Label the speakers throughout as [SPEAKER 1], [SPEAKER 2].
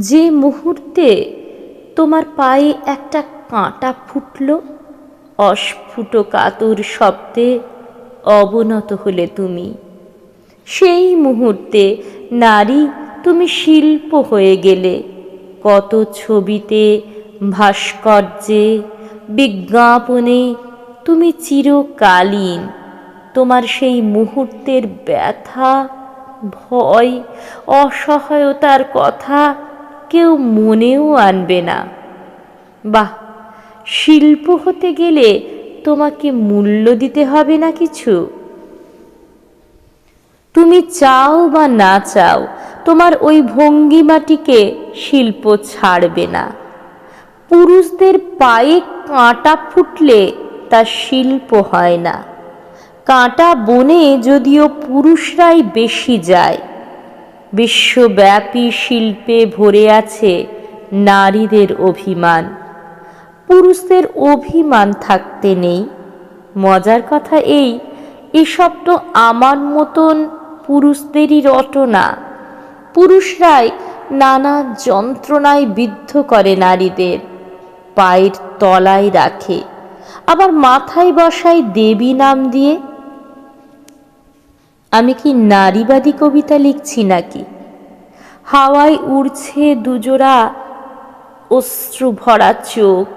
[SPEAKER 1] যে মুহূর্তে তোমার পায়ে একটা কাঁটা ফুটল, অস্ফুট কাতর শব্দে অবনত হলে তুমি। সেই মুহূর্তে নারী, তুমি শিল্প হয়ে গেলে, কত ছবিতে, ভাস্কর্যে, বিজ্ঞাপনে তুমি চিরকালীন। তোমার সেই মুহূর্তের ব্যথা, ভয়, অসহায়তার কথা কেউ মনেও আনবে না। বাহ, শিল্প হতে গেলে তোমাকে মূল্য দিতে হবে না কিছু? তুমি চাও বা না চাও, তোমার ওই ভঙ্গিমাটিকে শিল্প ছাড়বে না। পুরুষদের পায়ে কাঁটা ফুটলে তা শিল্প হয় না। কাঁটা বনে যদিও পুরুষরাই বেশি যায় বিশ্বব্যাপী শিল্পে ভরে আছে নারীদের অভিমান। পুরুষদের অভিমান থাকতে নেই। মজার কথা এই, এসব তো আমার মতন পুরুষদেরই রটনা। পুরুষরাই নানা যন্ত্রণায় বিদ্ধ করে নারীদের। পায়ের তলায় রাখে, আবার মাথায় বসায় দেবী নাম দিয়ে আমি কি নারীবাদী কবিতা লিখছি নাকি? হাওয়ায় উড়ছে দুজোড়া অশ্রু ভরা চোখ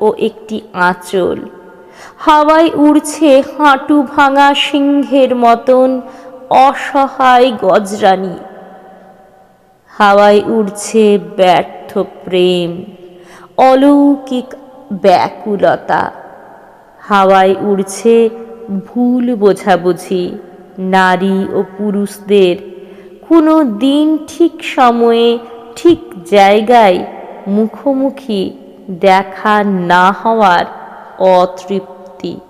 [SPEAKER 1] ও একটি আঁচল। হাওয়ায় উড়ছে হাঁটু ভাঙা সিংহের মতন অসহায় গজরানি। হাওয়ায় উড়ছে ব্যর্থ প্রেম, অলৌকিক ব্যাকুলতা। হাওয়ায় উড়ছে ভুল বোঝাবুঝি। নারী ও পুরুষদের। কোনো দিন ঠিক সময়ে ঠিক জায়গায় মুখোমুখি দেখা না হওয়ার অতৃপ্ত।